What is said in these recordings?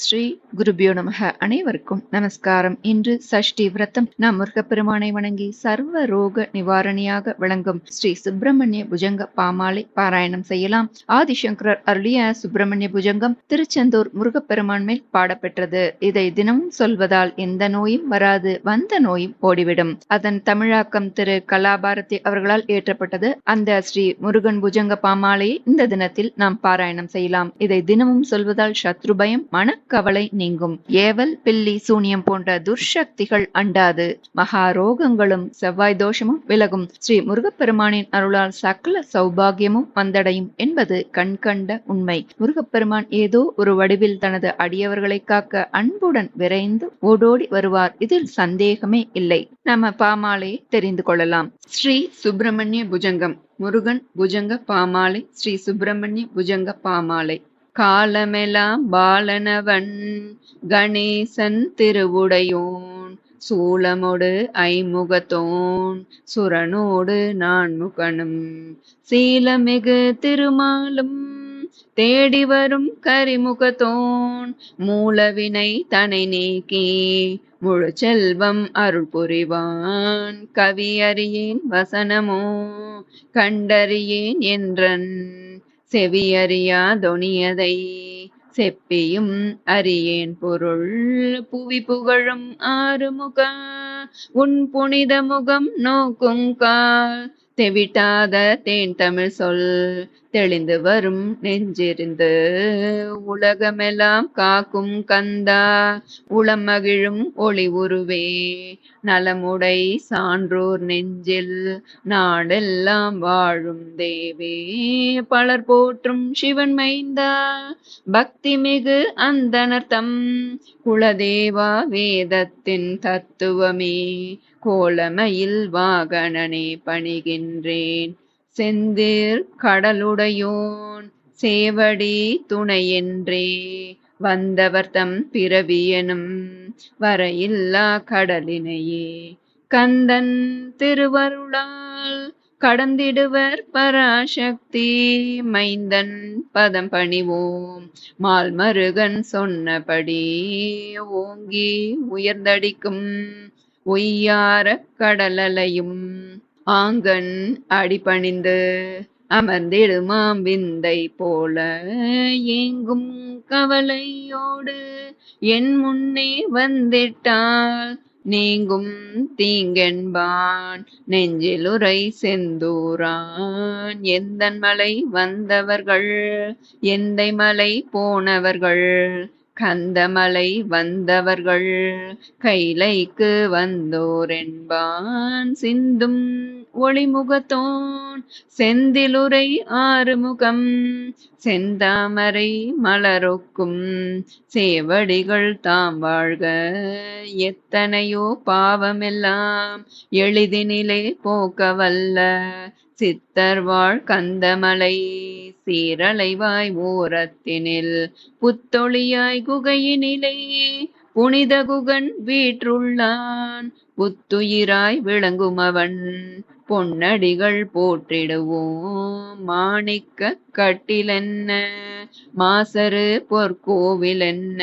ஸ்ரீ குருபியோ நமக. அனைவருக்கும் நமஸ்காரம். இன்று சஷ்டி விரதம் நாம் முருகப்பெருமானை வணங்கி சர்வ ரோக நிவாரணியாக விளங்கும் ஸ்ரீ சுப்பிரமணிய புஜங்க பாமாலை பாராயணம் செய்யலாம். ஆதிசங்கரர் அருளிய சுப்பிரமணிய புஜங்கம் திருச்செந்தூர் முருகப்பெருமான் மேல் பாடப்பெற்றது. இதை தினமும் சொல்வதால் எந்த நோயும் வராது வந்த நோயும் ஓடிவிடும். அதன் தமிழாக்கம் திரு கலாபாரதி அவர்களால் இயற்றப்பட்டது. அந்த ஸ்ரீ முருகன் புஜங்க பாமாலையை இந்த தினத்தில் நாம் பாராயணம் செய்யலாம். இதை தினமும் சொல்வதால் சத்ரு பயம் மனக்கவலை நீங்கும். ஏவல் பில்லி சூனியம் போன்ற துர்சக்திகள் அண்டாது. மகா ரோகங்களும் செவ்வாய் தோஷமும் விலகும். ஸ்ரீ முருகப்பெருமானின் அருளால் சகல சௌபாகியமும் வந்தடையும் என்பது கண்கண்ட உண்மை. முருகப்பெருமான் ஏதோ ஒரு வடிவில் தனது அடியவர்களை காக்க அன்புடன் விரைந்து ஓடோடி வருவார். இதில் சந்தேகமே இல்லை. நம்ம பாமாலையை தெரிந்து கொள்ளலாம். ஸ்ரீ சுப்பிரமணிய புஜங்கம். முருகன் புஜங்க பாமாலை. ஸ்ரீ சுப்பிரமணிய புஜங்க பாமாலை. காலமெலாம் பாலனவன் கணேசன் திருவுடையோன். சூலமொடு ஐமுகத்தோன் சுரனோடு நான்முகனும். சீலமிகு திருமாலும் தேடி வரும் கரிமுகத்தோன். மூலவினை தனை நீக்கி முழு செல்வம் அருள் புரிவான் கவியறியேன் வசனமோ கண்டறியேன் என்றன். செவியறியா தொனியதை செப்பியும் அறியேன் பொருள். புவி புகழும் ஆறுமுக உன் புனித முகம் நோக்குங்கால் தெவிட்டாத தேன் தமிழ் சொல் தெளிந்து வரும் நெஞ்சிருந்து. உலகமெல்லாம் காக்கும் கந்தா உளம் மகிழும் ஒளி உருவே. நலமுடை சான்றோர் நெஞ்சில் நாடெல்லாம் வாழும் தேவே. பலர் போற்றும் சிவன் மைந்தா பக்தி மிகு அந்தனர்த்தம் குலதேவா வேதத்தின் தத்துவமே கோலமையில் வாகனனே பணிகின்றேன். செந்தீர் கடலுடையோன் சேவடி துணையென்றே வந்தவர் தம் பிறவியனும் வரையில்லா கடலினையே. கந்தன் திருவருளால் கடந்திடுவர் பராசக்தி மைந்தன் பதம் பணிவோம். மால்மருகன் சொன்னபடி ஓங்கி உயர்ந்தடிக்கும் ஒய்யார கடலலையும் ஆங்கன் அடிபணிந்து அமர்ந்திடுமாம் விந்தை போல. ஏங்கும் கவலையோடு என் முன்னே வந்திட்டாள் நீங்கும் தீங்கென்பான் நெஞ்சிலுரை செந்தூரான். எந்தன் மலை வந்தவர்கள் எந்தை மலை போனவர்கள் கந்தமலை வந்தவர்கள் கைலைக்கு வந்தோர் என்பான் சிந்தும் ஒளிமுகத்தோன் செந்திலுரை ஆறுமுகம் செந்தாமரை மலரொக்கும் சேவடிகள் தாம் வாழ்க எத்தனையோ பாவமெல்லாம் எளிதினிலே போக்கவல்ல சித்தர்வாழ் சித்தர் வாழ் கந்தமலை சீரலைவாய் ஓரத்தினில் புத்தொளியாய் குகையினிலே புனித குகன் வீற்றுள்ளான். புத்துயிராய் விளங்கும் அவன் பொன்னடிகள் போற்றிடுவோம். மாணிக்க கட்டிலென்ன? மாசரு பொற்கோவில் என்ன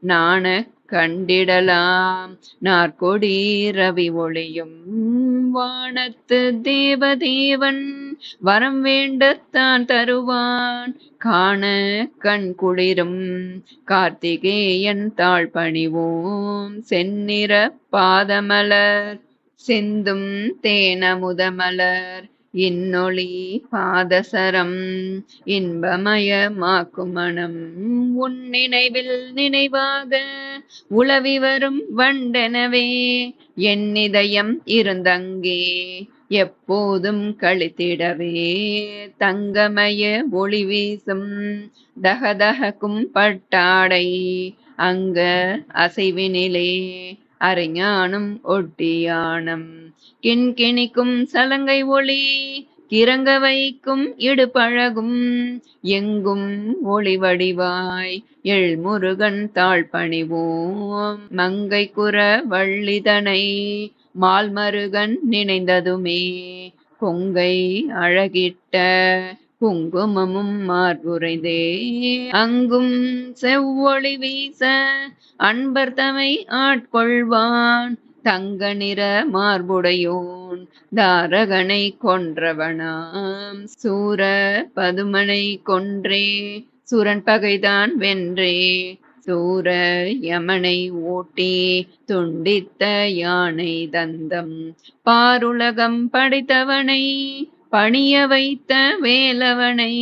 நாண கண்டிடலாம். நாற்கொடி ரவி ஒளியும் வானத்து தேவதேவன் வரம் வேண்டத்தான் தருவான். காண கண் குளிரும் கார்த்திகேயன் தாழ் பணிவோம். செந்நிற பாதமலர் சிந்தும் தேனமுதமலர் இன்னொளி பாதசரம் இன்பமயமாக்குமணம் உன் நினைவில் நினைவாக உளவி வரும் வண்டெனவே என் இதயம் இருந்தங்கே எப்போதும் கழித்திடவே தங்கமய ஒளி வீசும் தகதகக்கும் பட்டாடை அங்க அசைவினிலே அறிஞானும் ஒட்டியானம். கிண்கிணிக்கும் சலங்கை ஒளி கிறங்க வைக்கும் இடுபழகும். எங்கும் ஒளி வடிவாய் எழ்முருகன் தாழ் பணிவோம். மங்கை குற வள்ளிதனை மால்மருகன் நினைந்ததுமே. கொங்கை அழகிட்ட குங்குமமும் மார்புரைதே அங்கும் செவ்வொளி வீச அன்பர் தமை ஆட்கொள்வான். தங்க நிற மார்புடையோன் தாரகனை கொன்றவனாம். சூர பதுமனை கொன்றே சுரன் பகைதான் வென்றே. சூர யமனை ஓட்டி துண்டித்த யானை தந்தம். பாருலகம் படைத்தவனை பணிய வைத்த வேலவனை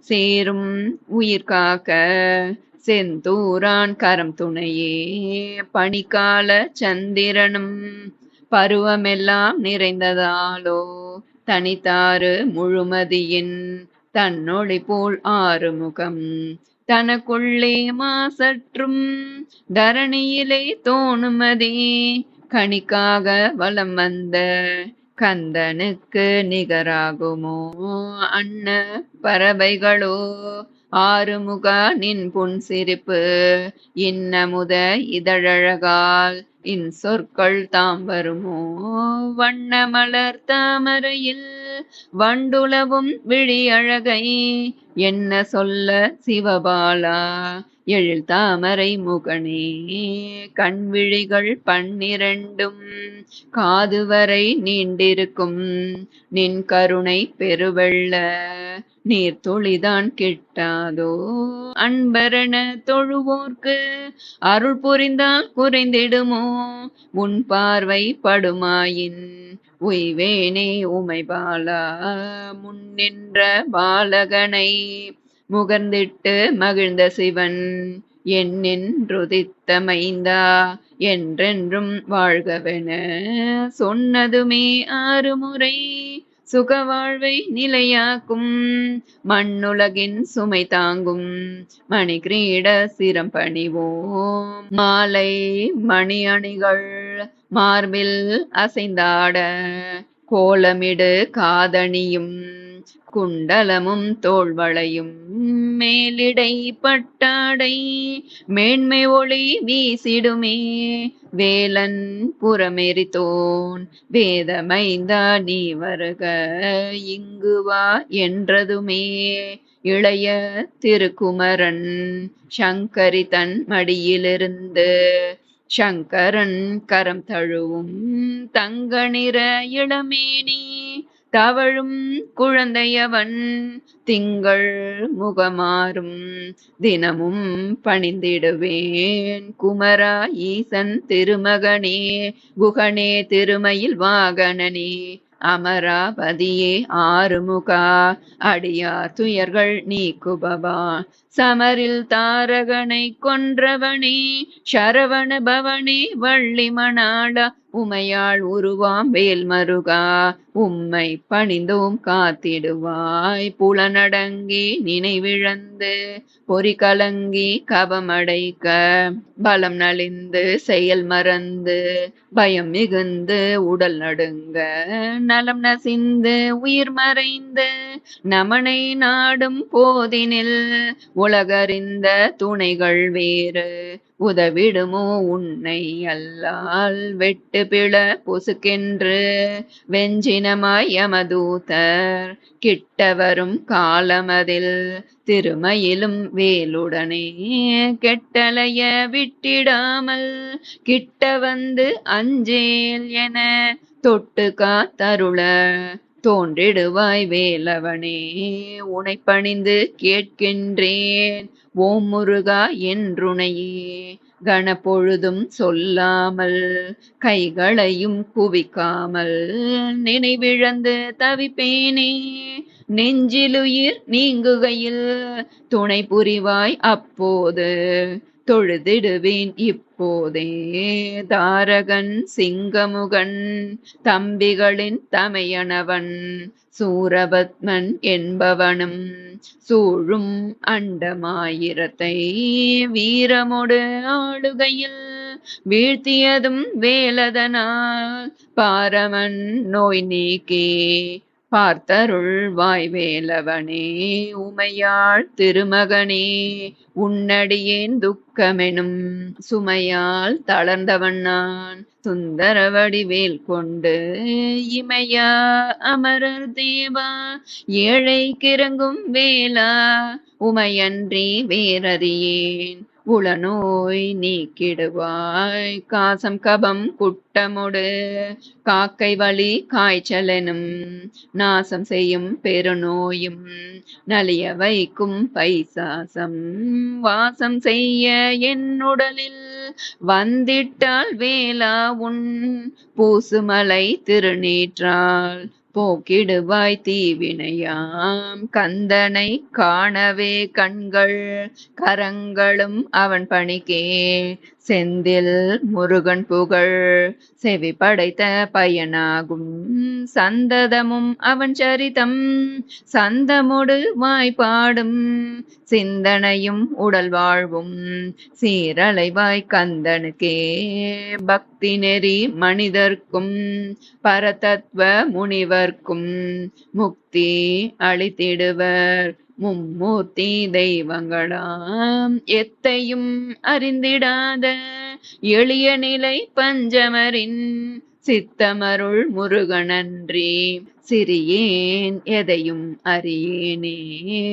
சேரும் உயிர் காக்க செந்தூரான் கரம் துணையே. பனிக்கால சந்திரனும் பருவமெல்லாம் நிறைந்ததாலோ தனித்தாறு முழுமதியின் தன்னொளி போல் ஆறுமுகம். தனக்குள்ளே மாசற்றும் தரணியிலே தோணுமதே கணிக்காக வலம் வந்த கந்தனுக்கு நிகராகுமோ? அன்ன பறவைகளோ? ஆறுமுக நின் புன் சிரிப்பு இன்னமுத இதழழகால் இன் சொற்கள் தாம் வருமோ? வண்ண மலர் தாமரையில் வண்டுளவும் விழி அழகை. என்ன சொல்ல சிவபாலா? எழில் தாமரை முகனே கண்விழிகள் பன்னிரண்டும் காது வரை நீண்டிருக்கும். நின் கருணை பெருவெள்ள நீர் தொழிதான் கிட்டாதோ? அன்பரண தொழுவோர்க்கு அருள் புரிந்தால் குறைந்திடுமோ உன் பார்வை படுமாயின் உய்வேனே உமைபாலா முன்னின்ற பாலகனை முகர்ந்திட்டு மகிழ்ந்த சிவன் என்னென்றுதித்த மைந்தா என்றென்றும் வாழ்கவென சொன்னதுமே ஆறு முறை சுக வாழ்வை நிலையாக்கும் மண்ணுலகின் சுமை தாங்கும் மணி கிரீட சிரம் பணிவோம். மாலை மணி அணிகள் மார்பில் அசைந்தாட கோலமிடு காதணியும் குண்டலமும் தோள்வளையும் மேலிடை பட்டாடை மேன்மை ஒளி வீசிடுமே. வேலன் புறமெறித்தோன் வேதமைந்தா நீ வருக இங்கு வா என்றதுமே. இளைய திருக்குமரன் சங்கரி தன் மடியிலிருந்து சங்கரன் கரம் தழுவும் தங்க நிற இளமேனி. தவழும் குழந்தையவன் திங்கள் முகமாறும் தினமும் பணிந்திடுவேன். குமரா ஈசன் திருமகனே குகனே திருமயில் வாகனனே அமராபதியே ஆறுமுகா அடியார் துயர்கள் நீக்குபவா. சமரில் தாரகனை கொன்றவனே சரவண பவனே வள்ளி மணாளா உமையாள் உருவாம் வேல் மருகா உம்மை பணிந்தோம் காத்திடுவாய். புலனடங்கி நினைவிழந்து பொறி கலங்கி கவமடைக்க பலம் நலிந்து செயல் மறந்து பயம் மிகுந்து உடல் நடுங்க. நலம் நசிந்து உயிர் மறைந்து நமனை நாடும் போதினில் உலகறிந்த துணைகள் வேறு. உதவிடுமோ உன்னை அல்லால் வெட்டு பிள பொசுக்கென்று. வெஞ்சினமாய் யமதூதர் கிட்ட வரும் காலமதில் திருமயிலும் வேலுடனே கெட்டலைய விட்டிடாமல் கிட்ட வந்து அஞ்சேல் என தொட்டு காத்தருள தோன்றிடுவாய் வேலவனே. உனை பணிந்து கேட்கின்றேன். ஓம் முருகா என்றுணையே கணப்பொழுதும் சொல்லாமல் கைகளையும் குவிக்காமல் நினைவிழந்து தவிப்பேனே. நெஞ்சிலுயிர் நீங்குகையில் துணை புரிவாய் அப்போது தொழுதிடுவேன் இப்போதே. தாரகன் சிங்கமுகன் தம்பிகளின் தமையனவன் சூரபத்மன் என்பவனும் சூழும் அண்டமாயிரத்தை வீரமோடு ஆளுகையில் வீழ்த்தியதும் வேலதனால் பாரமன் நோய் நீக்கே பார்த்தருள் வாய்வேலவனே உமையாள் திருமகனே உன்னடியேன் துக்கமெனும் சுமையால் தளர்ந்தவன் நான். சுந்தர வடிவேல் கொண்டு இமையா அமரர் தேவா ஏழை கிறங்கும் வேளா உமையன்றி வேறறியேன் உளநோய் நீக்கிடுவாய் காசம் கபம் குட்டமுடு காக்கை வழி காய்ச்சலெனும் நாசம் செய்யும் பெருநோயும் நலிய வைக்கும் பைசாசம் வாசம் செய்ய என் உடலில் வந்திட்டால் வேளா உன் பூசுமலை திருநீற்றால் போக்கிடுவாய் தீவினையாம். கந்தனை காணவே கண்கள் கரங்களும் அவன் பணிக்கே. செந்தில் முருகன் புகழ். செவி படைத்த பயனாகும் சந்ததமும் அவன் சரிதம். சந்தமுடு வாய்ப்பாடும் சிந்தனையும் உடல் வாழ்வும். சீரலைவாய் கந்தனுக்கே பக்தி நெறி மனிதர்க்கும் பரதத்துவ முனிவர்க்கும். முக்தி அளித்திடுவர். மும்மூர்த்தி தெய்வங்களாம் எத்தையும் அறிந்திடாத எளிய நிலை பஞ்சமரின் சித்தமருள் முருகனன்றி. சிறியேன் எதையும் அறியேனே.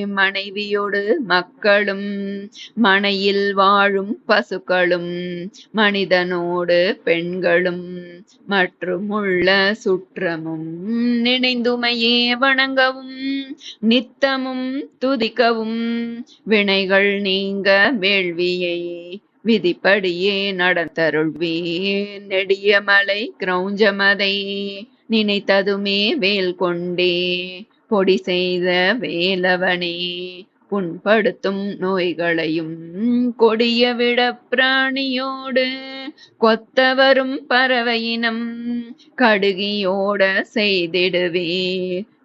மனைவியோடு மக்களும் மனையில் வாழும் பசுக்களும் மனிதனோடு பெண்களும் மற்றும் உள்ள சுற்றமும் நினைந்துமையே வணங்கவும் நித்தமும் துதிக்கவும் வினைகள் நீங்க வேள்வியை விதிப்படியே நடத்தருள்வேன் நெடிய மலை கிரௌஞ்சமதை நினைத்ததுமே வேல் கொண்டே. பொடி செய்த வேலவனே புண்படுத்தும் நோய்களையும் கொடிய விட பிராணியோடு கொத்தவரும் பறவையினம் கடுகியோட செய்திடுவே.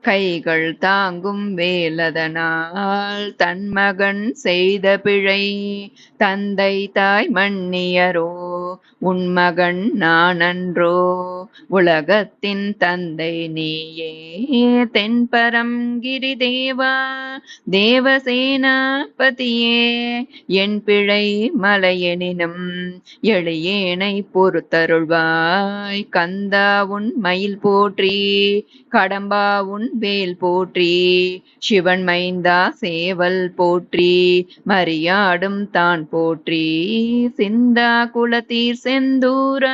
கைகள் தாங்கும் வேலதனால் தன்மகன் செய்த பிழை. தந்தை தாய் மன்னியரோ உன்மகன் நானன்றோ. உலகத்தின் தந்தை நீயே தென்பரம் கிரிதேவா தேவசேனாபதியே. என் பிழை மலையெனினும் எளியேனை பொறுத்தருள்வாய். கந்தா உன் மயில் போற்றி கடம்பா உன் வேல் போற்றி சிவன் மைந்தா சேவல் போற்றி மரியாடும் தான் போற்றி. சிந்தா குலத்தீர் செந்தூர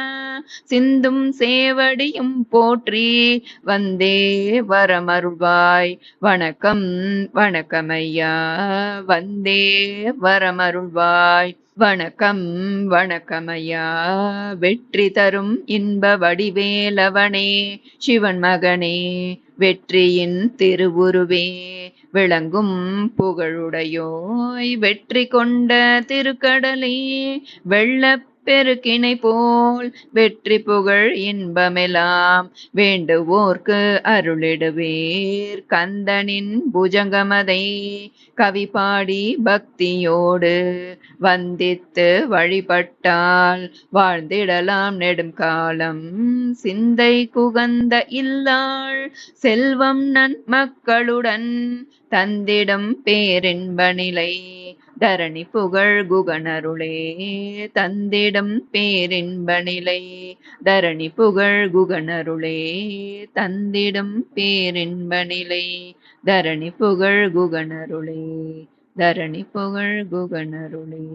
சிந்தும் சேவடியும் போற்றி. வந்தே வரமருள்வாய் வணக்கம் வணக்கமையா. வந்தே வரமருள்வாய். வணக்கம் வணக்கமையா. வெற்றி தரும் இன்ப வடிவேலவனே சிவன் மகனே வெற்றியின் திருவுருவே விளங்கும் புகழுடையோய் வெற்றி கொண்ட திருக்கடலே வெள்ள பெருக்கினை போல் வெற்றி புகழ் இன்பமெல்லாம் வேண்டுவோர்க்கு அருளிடுவேர். கந்தனின் புஜங்கமதை கவி பாடி பக்தியோடு வந்தித்து வழிபட்டால் வாழ்ந்திடலாம் நெடும் காலம். சிந்தை குகந்த இல்லாள் செல்வம் நன் மக்களுடன் தந்திடம் பேரின்ப நிலை. தரணி புகழ் குகணருளே தந்திடம் பேரின்ப நிலை தரணி புகழ் குகணருளே தந்திடம் பேரின்ப நிலை தரணி புகழ் குகணருளே தரணி புகழ் குகணருளே